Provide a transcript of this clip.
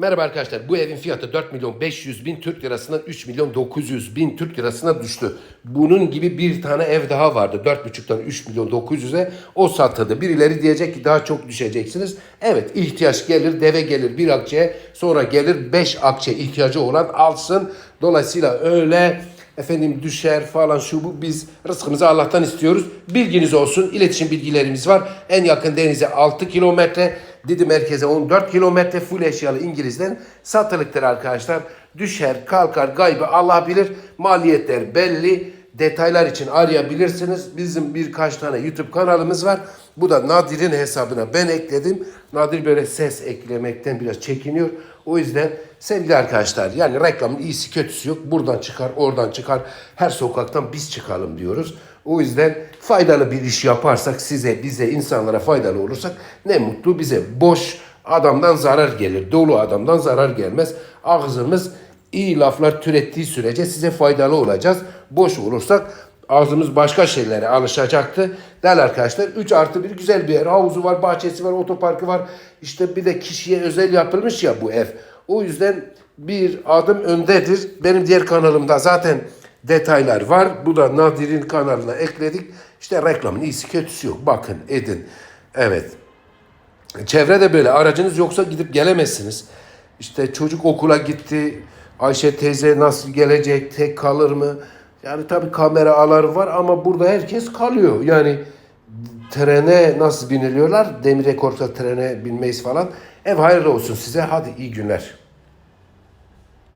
Merhaba arkadaşlar. Bu evin fiyatı 4 milyon 500 bin Türk lirasından 3 milyon 900 bin Türk lirasına düştü. Bunun gibi bir tane ev daha vardı. 4,5'tan 3 milyon 900'e o satıldı. Birileri diyecek ki daha çok düşeceksiniz. Evet ihtiyaç gelir deve gelir bir akçeye sonra gelir 5 akçe ihtiyacı olan alsın. Dolayısıyla öyle efendim düşer falan şu bu biz rızkımızı Allah'tan istiyoruz. Bilginiz olsun. İletişim bilgilerimiz var. En yakın denize 6 kilometre. Didim merkeze 14 kilometre full eşyalı İngiliz'den satılıktır arkadaşlar. Düşer, kalkar, gaybı Allah bilir. Maliyetler belli. Detaylar için arayabilirsiniz. Bizim birkaç tane YouTube kanalımız var. Bu da Nadir'in hesabına ben ekledim. Nadir böyle ses eklemekten biraz çekiniyor. O yüzden sevgili arkadaşlar yani reklamın iyisi kötüsü yok. Buradan çıkar, oradan çıkar. Her sokaktan biz çıkalım diyoruz. O yüzden faydalı bir iş yaparsak size, bize, insanlara faydalı olursak ne mutlu bize. Boş adamdan zarar gelir. Dolu adamdan zarar gelmez. Ağzımız iyi laflar türettiği sürece size faydalı olacağız. Boş olursak ağzımız başka şeylere alışacaktı. Değerli arkadaşlar 3 artı 1 güzel bir yer. Havuzu var, bahçesi var, otoparkı var. İşte bir de kişiye özel yapılmış ya bu ev. O yüzden bir adım öndedir. Benim diğer kanalımda zaten detaylar var. Bu da Nadir'in kanalına ekledik. İşte reklamın iyisi kötüsü yok. Bakın edin. Evet. Çevrede böyle aracınız yoksa gidip gelemezsiniz. İşte çocuk okula gitti. Ayşe teyze nasıl gelecek? Tek kalır mı? Yani tabii kamera aları var ama burada herkes kalıyor. Yani trene nasıl biniliyorlar? Demir Rekort'a trene binmeyiz falan. Ev hayırlı olsun size. Hadi iyi günler.